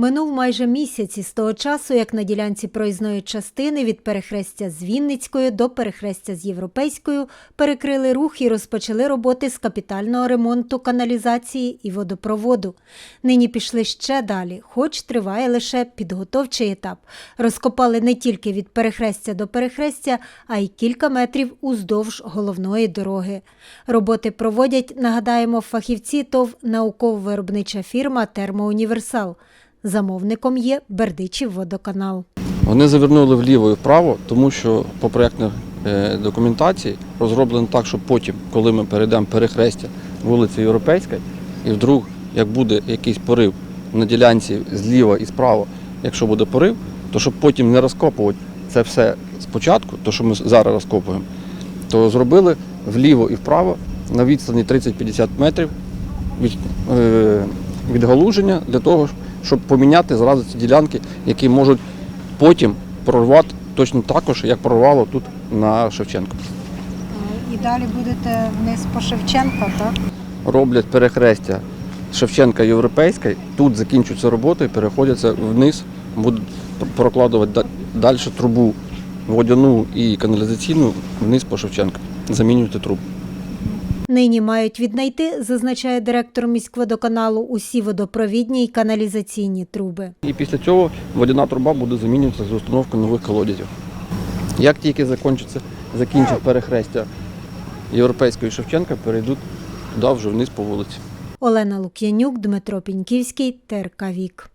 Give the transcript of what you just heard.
Минув майже місяць із того часу, як на ділянці проїзної частини від перехрестя з Вінницькою до перехрестя з Європейською перекрили рух і розпочали роботи з капітального ремонту каналізації і водопроводу. Нині пішли ще далі, хоч триває лише підготовчий етап. Розкопали не тільки від перехрестя до перехрестя, а й кілька метрів уздовж головної дороги. Роботи проводять, нагадаємо, фахівці ТОВ науково-виробнича фірма Термоуніверсал. Замовником є Бердичів водоканал. Вони завернули вліво і вправо, тому що по проєктній е, документації розроблено так, що потім, коли ми перейдемо перехрестя вулиці Європейська, і вдруг, як буде якийсь порив на ділянці зліва і справа, якщо буде порив, то щоб потім не розкопувати це все спочатку, то що ми зараз розкопуємо, то зробили вліво і вправо на відстані 30-50 метрів від, е, відгалуження для того, щоб поміняти зразу ці ділянки, які можуть потім прорвати точно також, як прорвало тут на Шевченко. І далі будете вниз по Шевченка, так? Роблять перехрестя Шевченка Європейська, тут закінчуються роботи і переходяться вниз, будуть прокладувати далі трубу водяну і каналізаційну вниз по Шевченка, замінювати трубу. Нині мають віднайти, зазначає директор міськводоканалу, усі водопровідні і каналізаційні труби. І після цього водяна труба буде замінюватися з установкою нових колодязів. Як тільки закінчиться, закінчить перехрестя Європейської Шевченка, перейдуть туди вже вниз по вулиці. Олена Лук'янюк, Дмитро Піньківський, ТРК Вік.